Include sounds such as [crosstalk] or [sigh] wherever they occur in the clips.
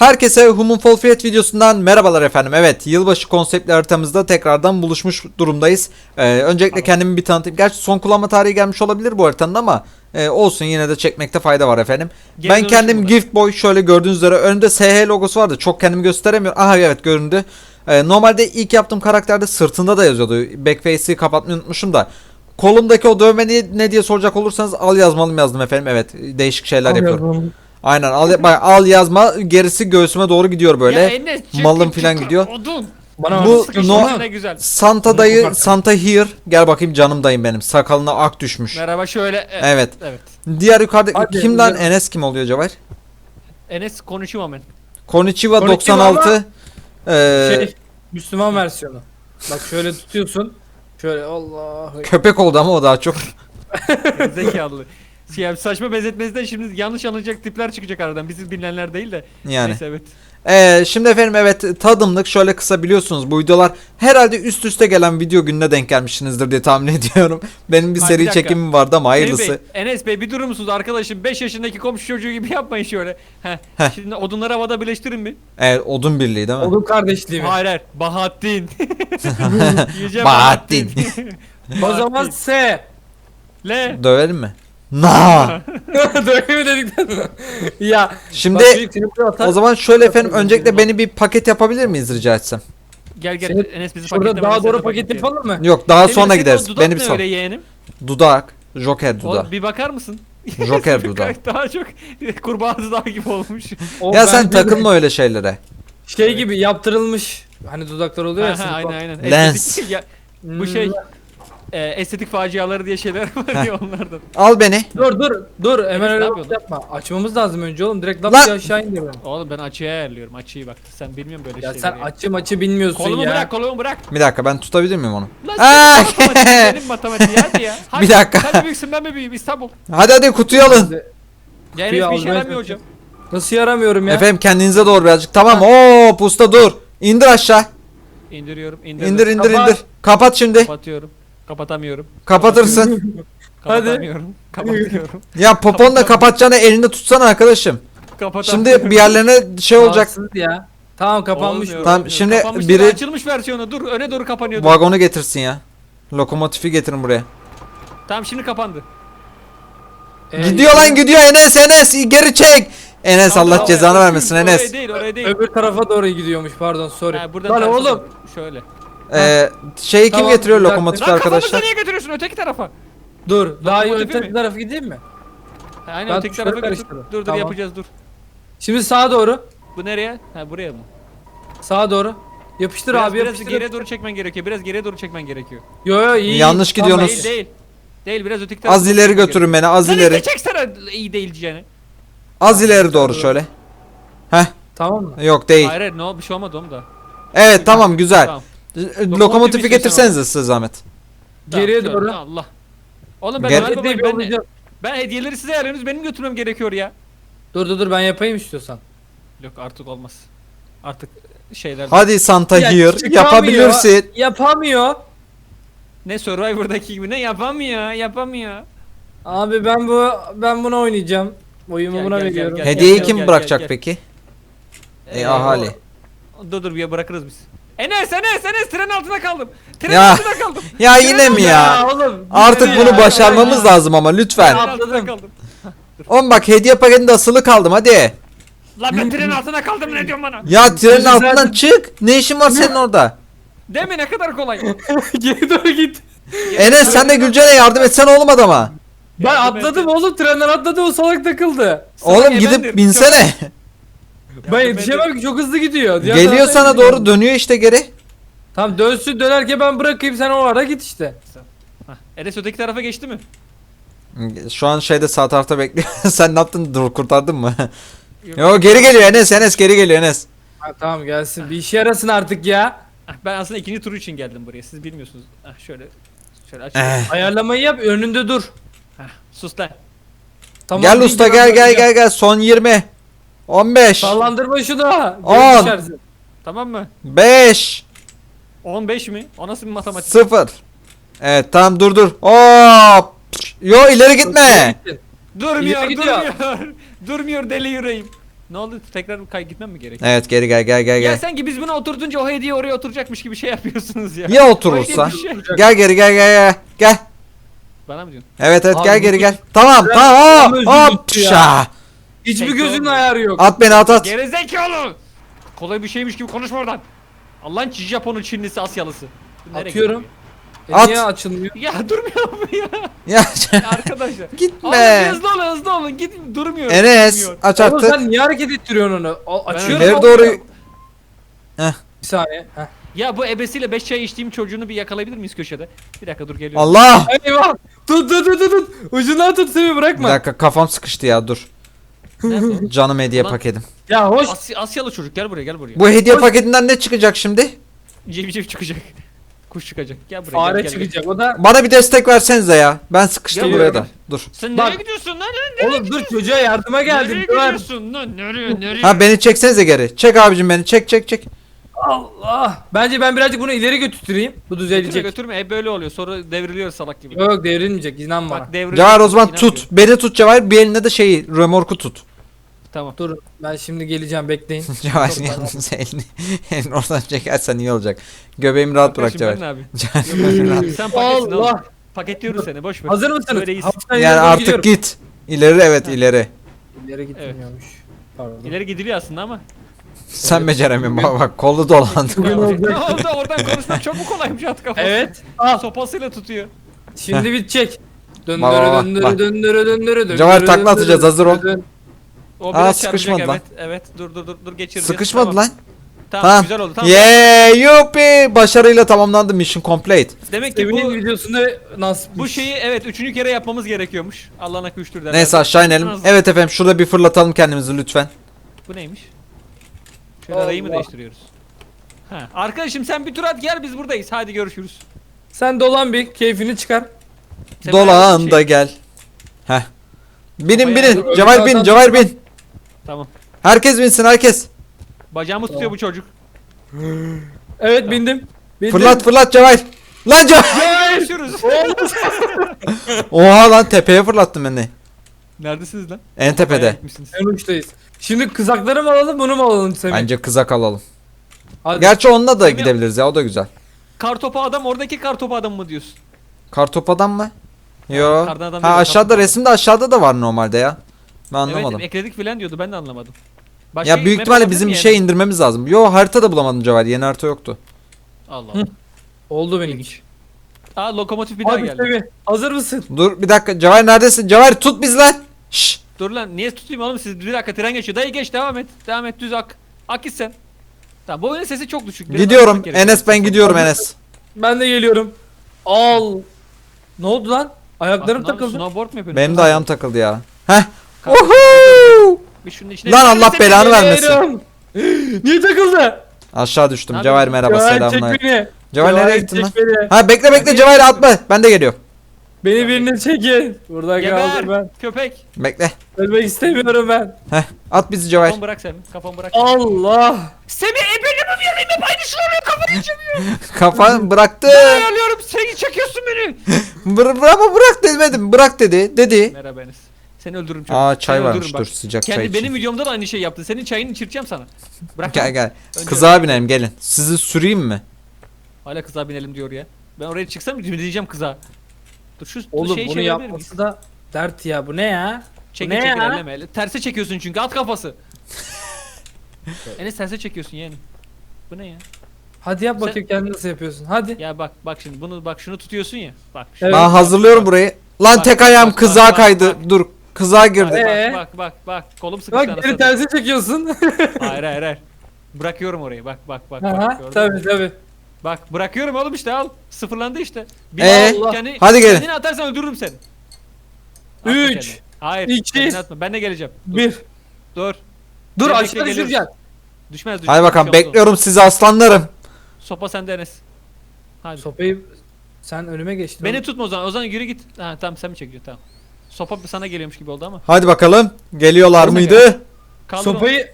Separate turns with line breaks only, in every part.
Herkese Human Fall Fiyat videosundan merhabalar efendim. Evet yılbaşı konseptli haritamızda tekrardan buluşmuş durumdayız. Ee, öncelikle kendimi bir tanıtayım. Gerçi son kullanma tarihi gelmiş olabilir bu haritanın ama e, olsun yine de çekmekte fayda var efendim.
Geri
ben kendim. Gift Boy şöyle gördüğünüz üzere önümde SH logosu vardı. Çok kendimi gösteremiyorum. Aha evet göründü. Ee, normalde ilk yaptığım karakterde sırtında da yazıyordu. Backface'i kapatmayı unutmuşum da. Kolumdaki o dövme ne, diye soracak olursanız al yazmalım yazdım efendim. Evet değişik şeyler yapıyorum. Aynen al, bak, al yazma gerisi göğsüme doğru gidiyor böyle.
Ya Enes,
malım filan gidiyor.
Odun.
Bana
Bu
bu
no-
ne güzel.
Santa dayı Santa here. Gel bakayım canım dayım benim. Sakalına ak düşmüş.
Merhaba şöyle. e-
Evet.
Evet.
Diğer yukarıda
Hadi,
kim lan
güzel.
Enes kim oluyor Cevher?
Enes konuşuyor ben.
Konnichiwa 96. Ee,
şey Müslüman versiyonu. Bak şöyle tutuyorsun. Şöyle Allah.
köpek oldu ama o daha çok. [laughs]
Zekalı. Ya saçma benzetmesinden şimdi yanlış anlayacak tipler çıkacak aradan. Bizi bilenler değil de.
Yani.
Neyse evet.
Ee, şimdi efendim evet tadımlık şöyle kısa biliyorsunuz bu videolar herhalde üst üste gelen video gününe denk gelmişsinizdir diye tahmin [laughs] ediyorum. Benim bir
bir
seri
dakika.
çekimim vardı ama hayırlısı.
Bey, Enes Bey bir durur musunuz arkadaşım? 5 yaşındaki komşu çocuğu gibi yapmayın şöyle. Heh.
Heh.
Şimdi odunları havada birleştirin mi?
Evet odun birliği değil mi?
Oğlum kardeşliği mi?
Hayır hayır. Bahattin. [laughs] Yiyeceğim
Bahattin.
O zaman S.
Le.
Dövelim mi? Na. [laughs]
Böyle mi dedikten sonra? ya.
Şimdi
bak, çocuk seni buraya atar.
o zaman şöyle efendim öncelikle beni bir paket yapabilir miyiz rica etsem?
Gel gel
Seni-
Enes bizi
Şurada daha doğru paket yapalım mı?
Yok daha sonra gideriz. Beni bir
ne
sal.
öyle yeğenim?
Dudak. Joker dudağı.
O, bir bakar mısın?
Joker [laughs] dudağı.
Daha çok [laughs] kurbağa dudağı gibi olmuş.
O
Ya sen
bence
takılma öyle şeylere.
Şey gibi yaptırılmış. Hani dudaklar oluyor ya.
Ha, aynen aynen.
Lens.
Estetik, ya, bu
Hmm.
şey e, estetik faciaları diye şeyler var ya onlardan.
Al beni.
Dur dur dur hemen öyle
yapıyordun?
yapma. Açmamız lazım önce oğlum. Direkt
Lan!
diye aşağı indir beni.
Oğlum ben açıya ayarlıyorum açıyı bak. Sen bilmiyorsun böyle
Ya
şeyleri.
sen açı maçı bilmiyorsun
Kolumu
ya.
bırak kolumu bırak.
Bir dakika ben tutabilir miyim onu?
Lan
Aa!
senin matematik [laughs] benim matematiği hadi ya. Hadi.
Bir dakika.
Sen mi büyüksün ben mi büyüğüm İstanbul.
Hadi hadi kutuyu alın.
Ya
Kutuyu
Enes bir işe
almaya
yaramıyor hocam.
Nasıl yaramıyorum ya?
Efendim kendinize doğru birazcık. Tamam. Oo pusta dur. İndir aşağı.
İndiriyorum indirdim.
İndir indir
Kapat.
indir. Kapat şimdi.
Kapatıyorum. Kapatamıyorum.
Kapatırsın. [laughs]
Hadi.
Kapatamıyorum. Kapatıyorum. [laughs]
Ya poponu da kapatacağını elinde tutsana arkadaşım.
Kapatamıyorum.
Şimdi bir yerlerine şey olacak.
Rahatsız ya. Tamam kapanmış.
Olmuyor,
Tamam,
olmuyor.
şimdi
Kapanmış
biri-
açılmış versiyonu dur öne doğru kapanıyordu.
Vagonu getirsin ya. Lokomotifi getirin buraya.
Tamam şimdi kapandı.
Ee,
Gidiyor lan gidiyor Enes Enes geri çek. Enes
Tamam,
Allah
tamam.
cezanı vermesin
Oraya
Enes.
değil oraya değil.
Öbür tarafa doğru gidiyormuş pardon sorry.
Ha, buradan
Lan oğlum.
Şöyle.
Ee, şeyi kim
Tamam,
getiriyor
bir dakika.
lokomotifi
Lan kafamızda
arkadaşlar?
niye götürüyorsun öteki tarafa?
Dur daha iyi
Lokomotifi
öteki
mi?
tarafa gideyim mi?
Aynen
Ben
öteki
tuşları
tarafa götür.
karıştırdım.
Dur dur
Tamam.
yapacağız dur.
Şimdi sağa doğru.
Bu nereye? Ha buraya mı?
Sağa doğru. Yapıştır
Biraz,
abi
biraz
yapıştır.
geriye doğru çekmen gerekiyor. Biraz geriye doğru çekmen gerekiyor.
Yo yo iyi.
Yanlış
Tamam,
gidiyorsunuz.
Değil değil. Değil biraz öteki tarafa.
Az ileri götürün beni az
Sen
ileri.
de çeksene iyi değil diyeceğini.
Az ileri doğru şöyle. Heh
Tamam mı?
yok değil.
Hayır hayır ne oldu bir şey olmadı oğlum da.
Evet tamam güzel.
Tamam.
Lokomotifi
istiyorsan
getirsenize size zahmet.
Tamam,
Geriye
şöyle,
doğru.
Allah. Oğlum ben
Gel-
ben,
yollayacağım.
ben hediyeleri size ayarlıyorsunuz benim götürmem gerekiyor ya.
Dur dur dur ben yapayım istiyorsan.
Yok artık olmaz. Artık şeyler
Hadi Santa
Ya,
here
çıkamıyor,
yapabilirsin.
Yapamıyor.
ne Survivor'daki gibi ne yapamıyor yapamıyor.
Abi ben bu ben buna oynayacağım. Oyumu
Gel,
buna
gel, gel,
veriyorum.
gel.
Hediyeyi kim
gel,
bırakacak
gel.
peki?
Ee,
E ahali.
Dur dur bir bırakırız biz. Enes Enes Enes tren altında kaldım. Tren
Ya.
altında kaldım. [laughs]
Ya yine mi ya?
oğlum.
Artık
ya.
bunu başarmamız lazım ama
Tren
lütfen.
Ya.
altında
Atladım.
kaldım. [laughs]
Oğlum bak hediye paketinde asılı kaldım hadi.
Lan ben tren altında kaldım ne diyorsun bana?
Ya trenin altından çık. Ne işin var senin orada?
Değil mi ne kadar kolay. [laughs]
Geri doğru git.
Enes sen de Gülcan'a yardım etsene oğlum adama.
Ben
Yardım
atladım oğlum trenden atladı o salak takıldı.
Oğlum gidip binsene.
Ben yetişemem ki çok hızlı gidiyor. Diğer
Geliyor
taraftan
sana
gidiyor.
doğru dönüyor işte geri.
Tamam dönsün dönerken ben bırakayım sen o ara git işte.
Hah, Enes öteki tarafa geçti mi?
Şu an şeyde sağ tarafta bekliyor. [laughs] sen ne yaptın? Dur kurtardın mı?
Yok.
Yo geri geliyor Enes Enes geri geliyor Enes.
Ha, tamam gelsin bir işe yarasın artık ya.
Ah, Ben aslında ikinci turu için geldim buraya. Siz bilmiyorsunuz. Ah, şöyle şöyle aç.
Eh.
Ayarlamayı yap önünde dur.
Hah, sus lan.
Tamam,
gel usta gel gel gel gel son 20. 15.
Sallandırma şunu.
On.
Geri düşersin.
Tamam mı?
5.
15 mi? O nasıl bir matematik?
0. Evet tamam dur dur. Hop. Yo ileri gitme.
Durmuyor,
İleri gidiyor.
durmuyor. [laughs] durmuyor deli yüreğim. Ne oldu? Tekrar kay gitmem mi gerekiyor?
Evet geri gel gel gel
Ya
gel.
sanki biz bunu oturtunca o hediye oraya oturacakmış gibi şey yapıyorsunuz ya.
Ya
O
oturursa?
hediye düşecek.
Gel geri gel gel gel. Gel.
Bana mı diyorsun?
Evet evet
Abi
gel geri gel. Tamam tamam. Hop hop. şa.
Hiçbir gözünün ayarı yok.
At beni at at.
Gerizekalı! Kolay bir şeymiş gibi konuşma oradan. Allah'ın Çin Japon'un Çinlisi Asyalısı. Nereye
Atıyorum.
gidiyor
E
At.
niye açılmıyor?
Ya, ya durmuyor mu ya?
Ya [laughs]
Arkadaşlar. [laughs] Oğlum
gitme.
hızlı olun hızlı olun. Gidin durmuyor.
Enes
durmuyor.
aç
Oğlum
artık.
sen niye hareket ettiriyorsun onu?
Ben
açıyorum.
İleri
ama-
doğru.
Bir saniye. Heh.
Ya bu ebesiyle 5 çay içtiğim çocuğunu bir yakalayabilir miyiz köşede? Bir dakika dur geliyorum.
Allah.
Eyvah. Tut tut tut tut, tut. Ucundan tut seni
Bir
bırakma.
dakika kafam sıkıştı ya dur.
Nerede? [laughs]
Canım hediye
Lan.
paketim.
Ya hoş.
Asya- Asyalı çocuk gel buraya gel buraya.
Bu hediye
Hoş-
paketinden ne çıkacak şimdi?
Civciv çıkacak. [laughs] Kuş çıkacak. Gel buraya.
Fare
gel, gel,
çıkacak. O da
Bana bir destek versenize ya. Ben sıkıştım
Gel
buraya da. Dur.
Sen
Bak.
nereye gidiyorsun lan? Nereye,
Oğlum dur çocuğa yardıma geldim.
nereye
Dur.
gidiyorsun lan? Nereye nereye?
Ha beni çeksenize geri. Çek abicim beni. Çek çek çek.
Allah. Bence ben birazcık bunu ileri götüreyim. Bu
Götürme
düzelecek.
götürme. Hep böyle oluyor. Sonra devriliyor salak gibi.
Yok devrilmeyecek. inan bana.
Bak devriliyor.
Cevher o zaman tut. Beni tut Cevher. Bir eline de şeyi römorku tut.
Tamam.
Dur ben şimdi geleceğim bekleyin. [laughs] Çok
yalnız [laughs] elini, elini oradan çekersen iyi olacak. Göbeğimi rahat bırak
ben ne? [laughs]
Cevher rahat.
Sen paketsin oğlum.
Allah.
Paketliyoruz seni boş ver.
Hazır mısınız?
Yani
doğru
artık
gidiyorum.
git. İleri evet ileri.
İleri gitmiyormuş. Pardon.
İleri gidiliyor aslında ama.
Sen beceremiyorsun bak bak kolu dolandı.
Bugün
ne oldu oradan konuşmak çok mu kolaymış at kafası?
Evet.
Al. Sopasıyla tutuyor.
Şimdi bitecek. Döndürü
Bak, bak,
döndürü
bak.
döndürü döndürü döndürü.
Cevher takla
döndürü,
atacağız, hazır ol.
döndürü.
O
Aa,
biraz
sıkışmadı
çarpacak,
lan.
Evet evet dur dur dur dur geçireceğiz.
Sıkışmadı
tamam.
lan.
Tamam
Tamam.
güzel oldu tamam.
Yeah yupi. Başarıyla tamamlandı mission complete.
Demek ki
Sevin'in
bu
videosunda nasıl
bu şeyi evet üçüncü kere yapmamız gerekiyormuş. Allah'ın hakkı üçtür derler.
Neyse aşağı inelim.
Nasıl?
Evet efendim şurada bir fırlatalım kendimizi lütfen.
Bu neymiş? Şöyle arayı mı
Allah.
değiştiriyoruz? Ha. Arkadaşım sen bir tur at gel biz buradayız. Hadi görüşürüz.
Sen dolan bir keyfini çıkar.
Sen
Dolan
şey-
da gel. Heh. Binin
Bayağı
binin. Cevher bin Cevher bin.
Tamam.
Herkes binsin herkes.
Bacağımı tutuyor bu çocuk.
Evet bindim. bindim.
Fırlat fırlat Cevher. Lan Cevher.
Görüşürüz. [laughs]
Oha lan tepeye fırlattın beni.
Neredesiniz lan?
En tepede.
Gitmişsiniz.
En uçtayız. Şimdi kızakları mı alalım bunu mu alalım Semih?
Bence kızak alalım.
Hadi.
Gerçi onunla da gidebiliriz ya o da güzel.
Kartopu adam oradaki kartopu adam mı diyorsun?
Kartop adam mı? Yo.
kardan adam
Ha
değil,
aşağıda resimde aşağıda da var normalde ya. Ben anlamadım.
Evet ekledik filan diyordu ben de anlamadım. Başka
ya büyük ihtimalle bizim bir
yani?
şey indirmemiz lazım. Yo harita da bulamadım Cevher. Yeni harita yoktu.
Allah Allah.
Oldu benim iş.
Aa lokomotif bir daha
Hadi
geldi.
Semih hazır mısın?
Dur bir dakika Cevher neredesin? Cevher tut biz lan. Şşş.
Dur lan niye tutayım oğlum siz bir dakika tren geçiyor. Dayı geç devam et. Devam et düz ak. Ak git sen. Tamam bu oyunun sesi çok düşük. Biraz
Gidiyorum. Enes ben gidiyorum Enes.
Ben de geliyorum. Al. Ne oldu lan? Ayaklarım
lan,
takıldı.
Snowboard mu yapıyorsun?
Benim de ayağım takıldı ya. Heh. Uhu!
Bir şunun içine
Lan Allah
Seni-
belanı vermesin. [gasps]
Niye takıldı?
Aşağı düştüm. Cevher
yapıyorsun?
merhaba
Cevher,
selamlar.
çek beni.
Cevher nereye gittin lan?
Beni.
Ha bekle bekle Cevher atma. Ben de geliyorum.
Beni birini çekin. Burada kaldım ben.
köpek.
Bekle.
Ölmek istemiyorum ben.
Heh. At bizi Cevher.
Kafamı bırak sen. Kafamı bırak.
Allah.
Semih ebeni mi vereyim hep aynısını oluyor kafamı içemiyor. [laughs]
Kafan bıraktı.
Ayarlıyorum sen çekiyorsun beni. [laughs]
Ama bırak demedim. Bırak dedi. Dedi.
Merhaba Enes. Seni öldürürüm çocuk.
Aa çay
Seni
varmış
öldürürüm
dur
bak.
sıcak çay
Kendi
için.
benim videomda da aynı şey yaptın. Senin çayını içireceğim sana. Bırak.
Gel gel.
Önce
Kızağa binelim gelin. Sizi süreyim mi?
Hala kıza binelim diyor ya. Ben oraya çıksam diyeceğim kıza. Dur şu
Oğlum
şeyi
bunu
miyiz?
yapması da dert ya. Bu ne ya?
Çekil
ne
çekil
ya?
elleme. elle- Terse çekiyorsun çünkü at kafası. [laughs] Enes terse çekiyorsun yani. Bu ne ya?
Hadi yap
Sen-
bakayım kendin nasıl yapıyorsun. Hadi.
Ya bak bak şimdi bunu bak şunu tutuyorsun ya. Bak. şunu-
Evet.
Ben hazırlıyorum burayı. Lan
Bak,
tek
bak,
ayağım
bak,
kızağa
bak,
kaydı.
bak.
Dur. Kızağa girdi.
Ee?
Bak bak bak bak kolum sıkıştı
Bak geri tersi çekiyorsun. [laughs]
Hayır hayır hayır. Bırakıyorum orayı bak bak bak. bak.
Aha,
Gördün
tabii
mü?
tabii.
Bak bırakıyorum oğlum işte al. Sıfırlandı işte. Bir
Ee?
Allah. Kendi,
Hadi gelin.
Kendini atarsan öldürürüm seni. Atma
Üç,
kendini. Hayır.
iki,
kendini atma. Ben de geleceğim. Dur.
Bir.
Dur.
Dur
Bekle,
aşağı
geliyoruz.
düşüreceksin.
Düşmez düşmez.
Hadi bakalım
Bir şey oldu.
bekliyorum sizi aslanlarım.
Sopa sende Enes. Hadi.
Sopayı sen önüme geçtin.
Beni tutma o zaman. O zaman yürü git. Ha tamam sen mi çekiyorsun? Tamam. Sopa sana geliyormuş gibi oldu ama.
Hadi bakalım. Geliyorlar
Olsa
mıydı?
Kaldır
Sopayı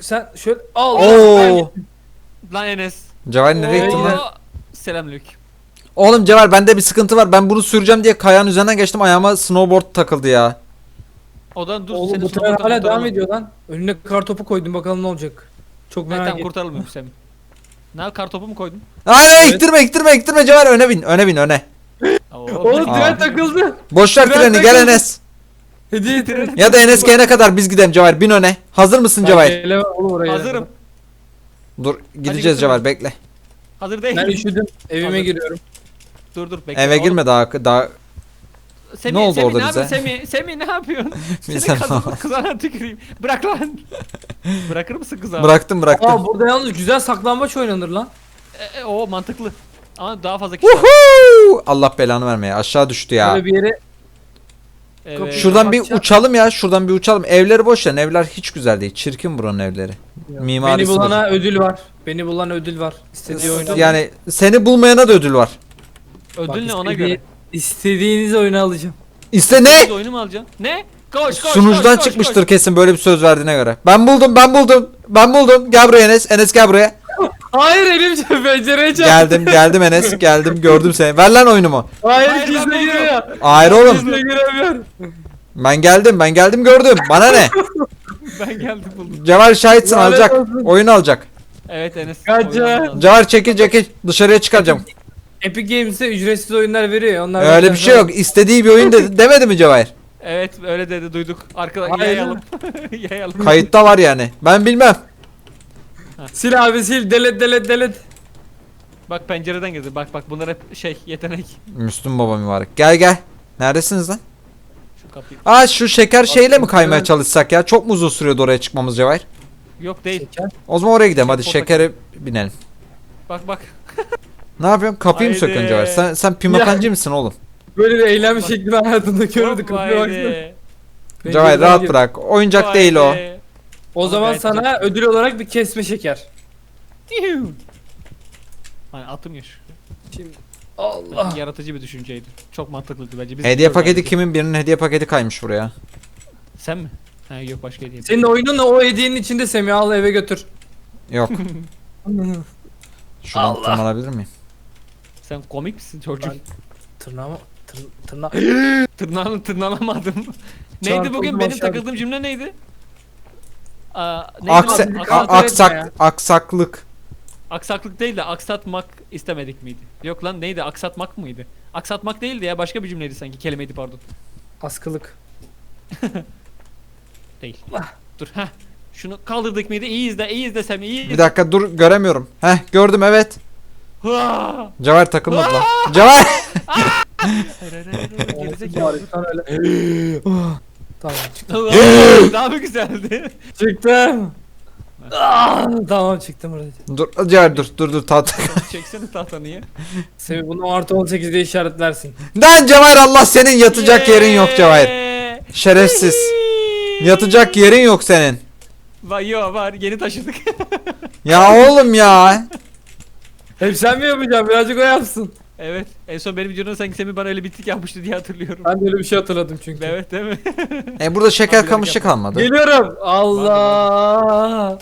sen şöyle al.
Oo.
onu. Lan Enes.
Cevher nereye gittin
Oo.
lan?
Selamünaleyküm.
Oğlum Cevher bende bir sıkıntı var. Ben bunu süreceğim diye kayağın üzerinden geçtim. Ayağıma snowboard takıldı ya.
Odan dur
Oğlum
seni
bu tren hala devam ediyor lan. Önüne kar topu koydum bakalım ne olacak. Çok merak
tamam
ettim.
kurtaralım Semih. Ne yap, kar topu mu koydun?
Hayır
Evet.
iktirme iktirme iktirme Cevher öne bin öne bin öne.
Oğlum tren takıldı.
Boş ver
Tren
treni gel
takıldı.
Enes.
Hediye tren.
Ya da Enes gelene kadar biz gidelim Cevher bin öne. Hazır mısın Cevher?
Gelemem oğlum oraya.
Hazırım.
Dur
götür
gideceğiz Cevher bekle.
Hazır değil.
Ben üşüdüm. [laughs] Evime
Hazır.
giriyorum.
Dur dur bekle.
Eve
Oğlum,
girme daha daha
Semih,
Ne oldu
Semih,
orada
ne
bize?
yapıyorsun Semih? Semih ne yapıyorsun? [laughs] Seni
ne
kazanıp kızana tüküreyim. Bırak lan. [laughs] Bırakır mısın kızana?
bıraktım bıraktım.
Aa burada yalnız güzel saklambaç oynanır lan.
E, e, o mantıklı. Ama daha fazla kişi var.
Allah belanı vermeye aşağı düştü ya.
Böyle bir yere
Evet.
Şuradan bir
Bakacağım.
uçalım ya. Şuradan bir uçalım. Evleri boş ver. Evler hiç güzel değil. Çirkin buranın evleri. Mimarisi
Beni bulana
bozuk.
ödül var. Beni bulan ödül var. İstediği oyunu.
Yani seni bulmayana da ödül var.
Ödül
Bak,
ne ona
istediği-
göre.
İstediğiniz oyunu alacağım.
İşte ne?
Biz oyunu mu alacaksın? Ne? Koş koş
Sunucudan
koş, koş,
çıkmıştır
koş.
kesin böyle bir söz verdiğine göre. Ben buldum, ben buldum. Ben buldum. Gel buraya Enes. Enes gel buraya.
Hayır elim çarptı.
Geldim, geldim Enes. Geldim, gördüm seni. Ver lan oyunumu.
Hayır, gizle giriyor.
Hayır oğlum.
Gizle giremiyor.
Ben geldim, ben geldim gördüm. Bana ne? [laughs]
Ben geldim buldum.
Cevher şahitsin
Lanet
alacak.
olsun.
Oyunu alacak.
Evet Enes.
Kaçın.
oyunu aldı.
Cevher çekil çekil. Dışarıya çıkaracağım.
Epic Games'te ücretsiz oyunlar veriyor. ya, Onlar
Öyle bir şey yok. İstediği bir oyun dedi, [laughs] demedi mi Cevher?
Evet öyle dedi duyduk. Arkada
Hayır.
yayalım. [laughs] yayalım.
Kayıtta var yani. Ben bilmem.
Sil abi sil. Delet delet delet.
Bak pencereden girdi. Bak bak bunlar hep şey yetenek.
Müslüm baba mübarek. Gel gel. Neredesiniz lan?
Şu kapıyı.
Aa şu şeker şeyle mi kaymaya çalışsak ya? Çok mu uzun sürüyordu oraya çıkmamız Cevher?
Yok değil.
Şeker.
O zaman oraya gidelim. Hadi
Portakal.
şekere binelim.
Bak bak. [laughs]
Ne yapıyorsun? Kapıyı mı
Haydi.
söküyorsun Cevher? Sen, sen pimakancı mısın oğlum?
Böyle bir eylem şeklini hayatımda görmedik. Kapıya baksana. Pencereden
rahat bırak. Oyuncak değil o.
Haydi.
O zaman
Gayet
sana ödül olarak bir kesme şeker.
Hani atım yaş.
Şimdi Allah.
Yaratıcı bir düşünceydi. Çok mantıklıydı bence. Biz
Hediye paketi
bence.
kimin? Birinin hediye paketi kaymış buraya.
Sen mi? Ha yok başka hediye.
Senin oyunun o hediyenin içinde Semih al eve götür.
Yok. [laughs] Şuradan tırmanabilir miyim?
Sen komik misin çocuk?
Ben- Tırnağımı tır, tırna [gasps]
Tırnağını tırnalamadım. [laughs] neydi
Çarpıldım
bugün benim
aşağı
takıldığım cümle neydi? Aa, neydi
Aksa-
lan?
bir
a-
kontrol
Aksak-
aksaklık.
aksaklık değil de aksatmak istemedik miydi? Yok lan neydi? Aksatmak mıydı? Aksatmak değildi ya başka bir cümleydi sanki kelimeydi pardon.
askılık. [laughs]
Değil. Dur ha. Şunu kaldırdık mıydı? İyi izle, iyi izlesem iyi.
Bir dakika dur göremiyorum. Heh gördüm evet.
Hıa!
Cevher takılmadı lan. Cevher!
Gerizekalı. [laughs]
Öyle. [laughs] tamam çıktım. [laughs] [laughs]
Daha mı güzeldi?
Çıktım. Ah, tamam çıktım orada.
dur Cevher dur dur dur tahta. [laughs]
Çeksene tahtanı ya.
Semih bunu artı 18 diye işaretlersin.
Lan Cevher Allah senin yatacak yerin yok.
Yeee!
Şerefsiz. Yatacak yerin yok senin.
Var yo var yeni taşıdık.
Ya oğlum ya.
Hep sen mi yapacaksın? Birazcık o yapsın.
Evet en son benim videomda sanki Semih bana öyle bittik yapmıştı diye hatırlıyorum.
Ben de öyle bir şey hatırladım çünkü.
Evet değil mi?
E burada şeker
Abi,
kamışı kalmadı.
Geliyorum. Allah.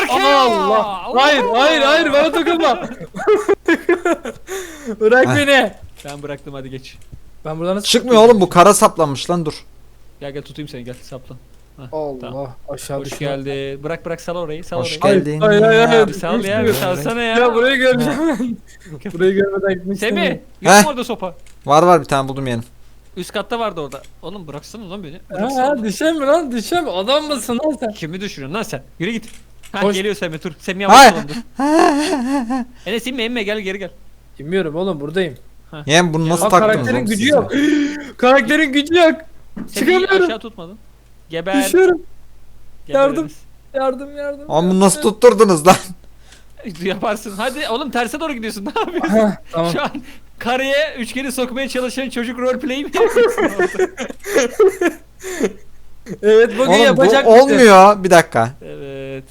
Arkaya!
Allah. Hayır hayır hayır bana takılma. [laughs] Bırak
Heh.
beni.
Ben bıraktım hadi geç.
Ben buradan nasıl
Çıkmıyor oğlum bu kara saplanmış lan dur.
Gel gel tutayım seni gel saplan. Hah,
Allah
tamam.
aşağı
Hoş
düştüm.
geldi. Bırak bırak sal orayı sal
Hoş
orayı.
geldin.
Hayır hayır hayır.
Bir sal ya bir salsana ya.
Ya burayı göreceğim. Burayı görmeden gitmek
Semih
istemiyorum.
yok
Heh.
mu orada sopa?
Var var bir tane buldum yeğenim.
Üst katta vardı orada. Oğlum bıraksana lan beni.
Ha,
Bıraksana.
ha, düşen mi lan düşen mi? Adam mısın lan sen?
Kimi düşürüyorsun lan sen? Yürü git. Ha
Hoş-
geliyor Semih dur. Semih
Hayır.
yavaş dur. [laughs] Enes inme inme gel geri gel.
Bilmiyorum oğlum buradayım.
Yeğen bunu nasıl
Aa,
taktınız
karakterin
oğlum
gücü
siz
yok. [gasps] Karakterin gücü yok.
Semih'i
Çıkamıyorum.
aşağı tutmadın. Geber.
Düşüyorum. Yardım. Yardım yardım.
Oğlum bunu nasıl tutturdunuz lan? [laughs]
Yaparsın. Hadi oğlum terse doğru gidiyorsun. [laughs] Ne yapıyorsun?
Tamam.
Şu an kareye üçgeni sokmaya çalışan çocuk roleplay mi yapıyorsun? [laughs]
Evet bugün
Oğlum bu
yapacak
olmuyor. Bir dakika.
Evet.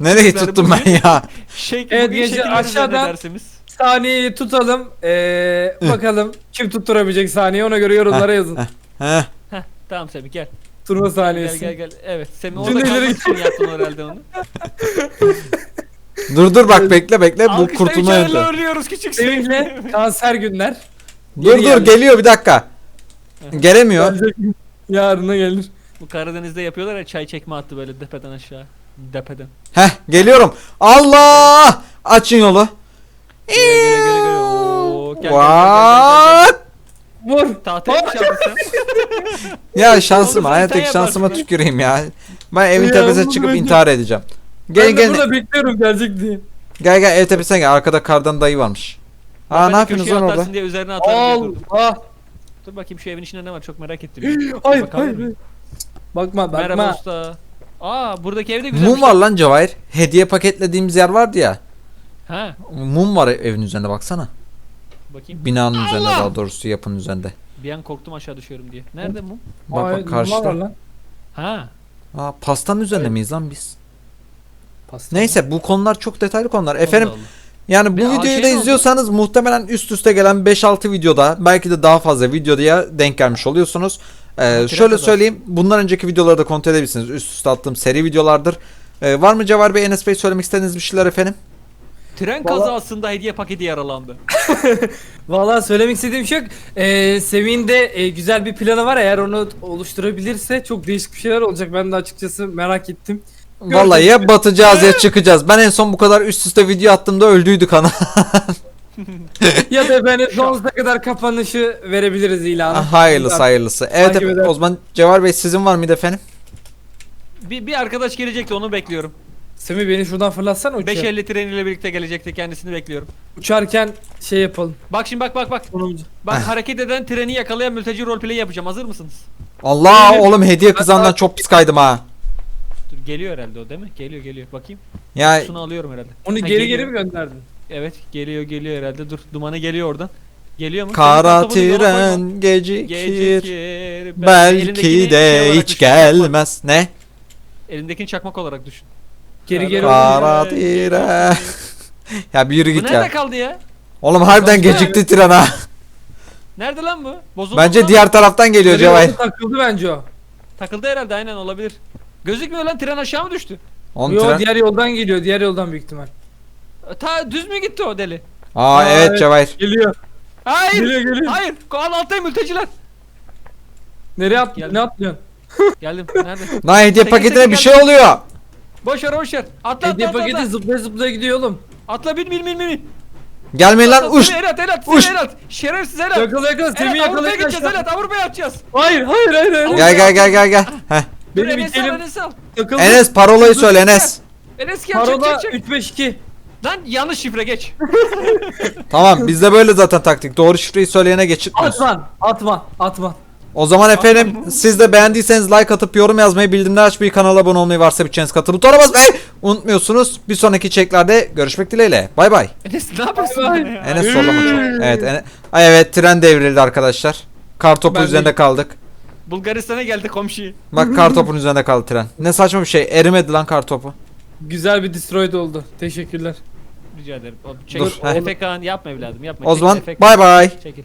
Nereyi
Çocuklar
tuttum ben
bugün-
ya?
Şey,
Evet,
bugün
gençler,
şekiller
aşağıdan-
üzerine dersimiz.
Saniyeyi tutalım. Ee, bakalım kim tutturabilecek saniye ona göre yorumlara yazın.
Heh.
Heh, tamam Semih gel.
Turma
Gel
saniyesi.
gel gel. Evet Semih orada
ileri
kalmak için yaptın herhalde onu.
Dur dur bak bekle bekle bu kurtulma yöntemi.
ölüyoruz küçük.
Sevinçle kanser günler.
Dur
Geri
dur
geldi.
geliyor bir dakika. Gelemiyor.
Gelecek. Yarına gelir.
Bu Karadeniz'de yapıyorlar ya çay çekme attı böyle depeden aşağı. Depeden.
Heh geliyorum. Allah! Açın yolu.
Güle güle güle güle. Oo, gel, gel, gel, gel, gel,
What?
Vur.
gel. Tahtaya mı çaldın sen?
Ya şansım
Oğlum,
hayattaki
sen
şansıma
yaparsın.
tüküreyim ya. Ben evin
Ya
tepesine çıkıp intihar edeceğim. Gel
ben de
gel
burada bekliyorum gelecek diye.
gel gel ev tepesine gel. Arkada kardan dayı varmış. Aa
Ben
ne
de
yapıyorsunuz
köşeye
lan orada?
atarsın diye üzerine atarım diye
Al.
durdum.
Ah.
Dur bakayım şu evin içinde ne var çok merak ettim.
Hayır hayır. hayır. Bakma
Merhaba
bakma.
usta. Aa buradaki evde güzelmiş.
Mum var lan Cevahir. Hediye paketlediğimiz yer vardı ya.
Ha
Mum var evin üzerinde baksana.
bakayım.
Binanın üzerinde
Allah!
daha doğrusu yapının üzerinde.
Bir an korktum aşağı düşüyorum diye. Nerede mum?
Bak
Ay,
bak
var
karşıda.
lan.
Ha.
Aa pastanın üzerinde miyiz lan biz?
Pasta.
Neyse bu konular çok detaylı konular. Efendim
Allah
yani bu
Bir- aa,
videoyu
şey
da
ne oldu?
izliyorsanız muhtemelen üst üste gelen 5-6 videoda belki de daha fazla videoya denk gelmiş oluyorsunuz. Ee, şöyle söyleyeyim. Bundan önceki videoları da kontrol edebilirsiniz. Üst üste attığım seri videolardır. Ee, var mı Cevher Bey, Enes Bey söylemek istediğiniz bir şeyler efendim?
Tren
Vallahi-
kazasında hediye paketi yaralandı. [laughs]
Vallahi söylemek istediğim şey yok. Ee, Semih'in de e, güzel bir planı var. Eğer onu oluşturabilirse çok değişik bir şeyler olacak. Ben de açıkçası merak ettim.
Vallahi ya batacağız ya çıkacağız. Ben en son bu kadar üst üste video attığımda öldüydü kanal. [laughs]
ya da efendim sonsuza kadar kapanışı verebiliriz ilanı.
hayırlısı hayırlısı. Evet
Takip
efendim,
eder.
o zaman Cevher Bey sizin var mıydı efendim?
Bir, bir arkadaş gelecekti onu bekliyorum.
Semih beni şuradan fırlatsana uçağa.
550 treniyle birlikte gelecekti kendisini bekliyorum.
Uçarken şey yapalım.
Bak şimdi bak bak bak. Bak hareket eden treni yakalayan mülteci roleplay yapacağım. Hazır mısınız?
Allah oğlum hediye kızandan çok pis kaydım ha.
Geliyor herhalde o değil mi? Geliyor geliyor. Bakayım.
Ya
Şunu alıyorum herhalde.
Onu
Ha,
geri
geliyor.
geri mi gönderdin?
Evet geliyor geliyor herhalde. Dur dumanı geliyor oradan. Geliyor mu?
kara
Senin kartopunu yola koyma.
tren gecikir.
Gecikir. Ben
Belki de
şey olarak
hiç
düşün, çakmak.
gelmez. Ne?
Elindekini çakmak olarak düşün.
Geri geri
Kara- Kara tren. [laughs] Ya bir yürü
Bu
git
nerede
ya.
kaldı ya?
Oğlum harbiden
Baksana.
gecikti tren ha.
Nerede lan bu? Bozuldu
Bence diğer taraftan geliyor
Geri oldu, Takıldı bence o.
Takıldı herhalde aynen olabilir. Gözükmüyor lan tren aşağı mı düştü?
Oğlum
Yo
tren.
diğer yoldan geliyor. Diğer yoldan büyük ihtimal.
Ta düz mü gitti o deli?
Aa
Aa,
evet. Cevahir.
Geliyor.
Hayır.
Geliyor geliyor.
Hayır. Al alttayım mülteciler.
Nereye at
Geldi.
ne atlıyorsun? [laughs]
Geldim. Nerede?
Lan hediye paketine bir şey oluyor.
Boş ver boş ver. Atla
Hediye
atla atla.
paketi
Atla,
zıplaya zıplaya gidiyor oğlum.
atla bin bin bin bin.
Gelmeyin lan uş.
seni El at el at.
Uş.
Seni el at. Şerefsiz el at.
Yakala yakala Semih
Evet Avrupa'ya
yakala
gideceğiz el
yakala.
at. Avrupa'ya atacağız.
Hayır hayır hayır hayır.
Gel gel gel gel gel. Heh.
Dur
Benim
Enes al
itelim
Enes al.
takıldı.
Enes parolayı söyle Enes.
Enes gel çek
Parola
çek çek.
352.
Lan yanlış şifre geç. [laughs]
Tamam bizde böyle zaten taktik. Doğru şifreyi söyleyene geçirtmiyoruz.
Atman atma atma.
O zaman efendim siz de beğendiyseniz like atıp yorum yazmayı, bildirimleri açmayı, kanala abone olmayı varsa bütçeniz katıl butona basmayı unutmuyorsunuz. Bir sonraki çeklerde görüşmek dileğiyle. Bay bay.
Enes ne yapıyorsun?
Enes sollama çok. Evet, Ene- Ay, evet tren devrildi arkadaşlar. Kartopu
Ben de-
üzerinde kaldık.
Bulgaristan'a geldi komşu.
Bak kartopun üzerinde kaldı tren. Ne saçma bir şey. Erimedi lan kartopu.
Güzel bir destroyed oldu. Teşekkürler.
Rica ederim. Çekil.
Dur, heh.
Efe Kaan yapma evladım yapma.
O
Çekil,
zaman
Efe-
bay bay.
Çekil.